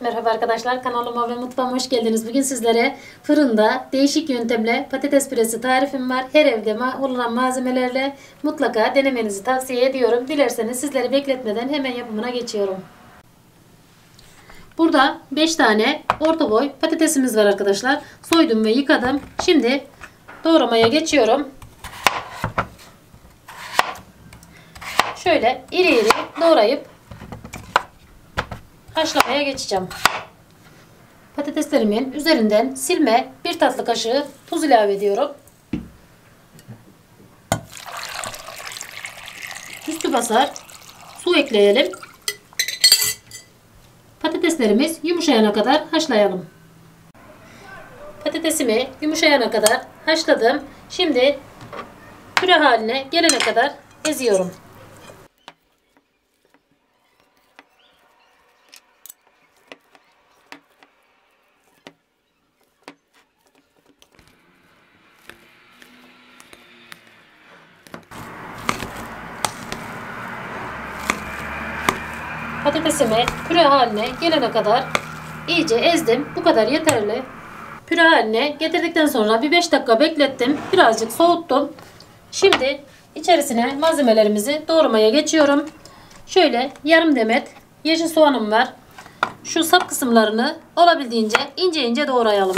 Merhaba arkadaşlar kanalıma ve mutfağıma hoş geldiniz. Bugün sizlere fırında değişik yöntemle patates püresi tarifim var. Her evde olan malzemelerle mutlaka denemenizi tavsiye ediyorum. Dilerseniz sizleri bekletmeden hemen yapımına geçiyorum. Burada 5 tane orta boy patatesimiz var arkadaşlar. Soydum ve yıkadım. Şimdi doğramaya geçiyorum. Şöyle iri iri doğrayıp haşlamaya geçeceğim. Patateslerimin üzerinden silme bir tatlı kaşığı tuz ilave ediyorum. Üstü basar su ekleyelim. Patateslerimiz yumuşayana kadar haşlayalım. Patatesimi yumuşayana kadar haşladım. Şimdi püre haline gelene kadar eziyorum. Patatesimi püre haline gelene kadar iyice ezdim. Bu kadar yeterli. Püre haline getirdikten sonra bir 5 dakika beklettim. Birazcık soğuttum. Şimdi içerisine malzemelerimizi doğramaya geçiyorum. Şöyle yarım demet yeşil soğanım var. Şu sap kısımlarını olabildiğince ince ince doğrayalım.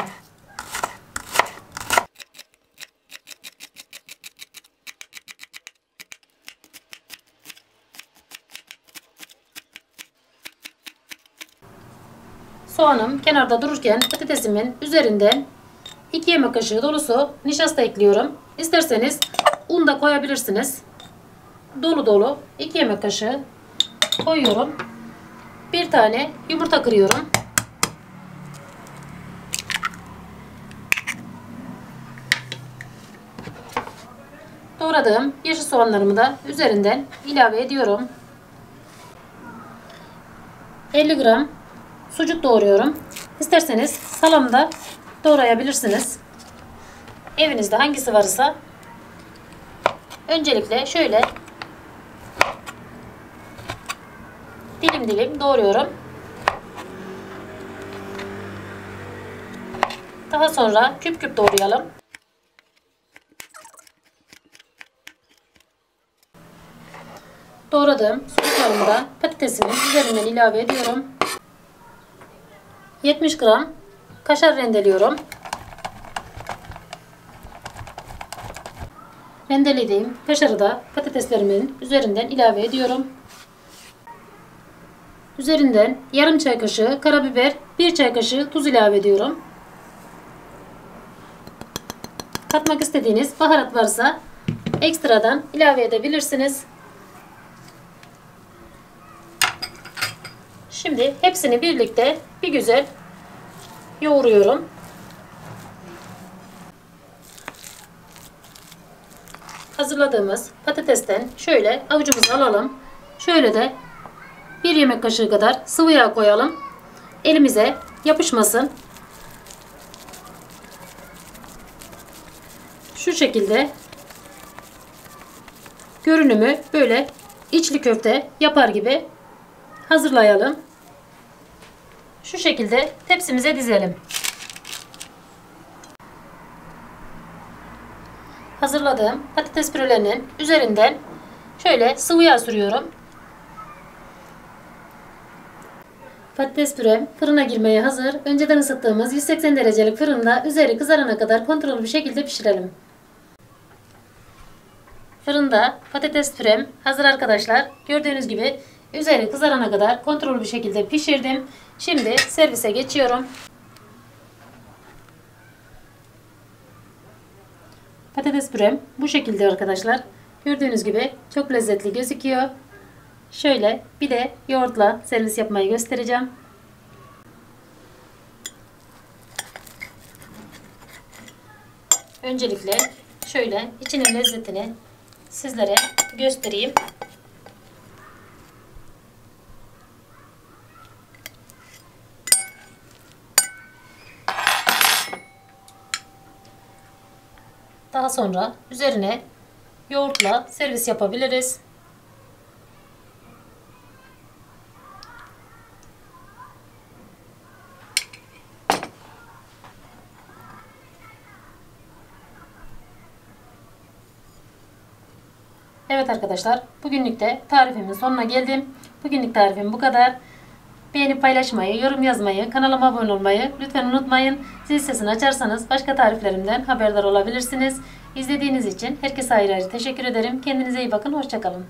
Soğanım kenarda dururken patatesimin üzerinden 2 yemek kaşığı dolusu nişasta ekliyorum. İsterseniz un da koyabilirsiniz. Dolu dolu 2 yemek kaşığı koyuyorum. Bir tane yumurta kırıyorum. Doğradığım yeşil soğanlarımı da üzerinden ilave ediyorum. 50 gram sucuk doğruyorum. İsterseniz salamda doğrayabilirsiniz. Evinizde hangisi varsa öncelikle şöyle dilim dilim doğruyorum. Daha sonra küp küp doğrayalım. Doğradığım sucuklarımı da patatesimin üzerinden ilave ediyorum. 70 gram kaşar rendeliyorum. Rendelediğim kaşarı da patateslerimin üzerinden ilave ediyorum. Üzerinden yarım çay kaşığı karabiber, bir çay kaşığı tuz ilave ediyorum. Katmak istediğiniz baharat varsa ekstradan ilave edebilirsiniz. Şimdi hepsini birlikte bir güzel yoğuruyorum. Hazırladığımız patatesten şöyle avucumuzu alalım. Şöyle de bir yemek kaşığı kadar sıvı yağ koyalım. Elimize yapışmasın. Şu şekilde görünümü böyle içli köfte yapar gibi hazırlayalım. Şu şekilde tepsimize dizelim. Hazırladığım patates pürelerinin üzerinden şöyle sıvı yağ sürüyorum. Patates pürem fırına girmeye hazır. Önceden ısıttığımız 180 derecelik fırında üzeri kızarana kadar kontrollü bir şekilde pişirelim. Fırında patates pürem hazır arkadaşlar. Gördüğünüz gibi üzeri kızarana kadar kontrollü bir şekilde pişirdim. Şimdi servise geçiyorum. Patates pürem bu şekilde arkadaşlar. Gördüğünüz gibi çok lezzetli gözüküyor. Şöyle bir de yoğurtla servis yapmayı göstereceğim. Öncelikle şöyle içinin lezzetini sizlere göstereyim. Daha sonra üzerine yoğurtla servis yapabiliriz. Evet arkadaşlar bugünlük de tarifimin sonuna geldim. Bugünlük tarifim bu kadar. Beğenip paylaşmayı, yorum yazmayı, kanalıma abone olmayı lütfen unutmayın. Zil sesini açarsanız başka tariflerimden haberdar olabilirsiniz. İzlediğiniz için herkese ayrı ayrı teşekkür ederim. Kendinize iyi bakın. Hoşçakalın.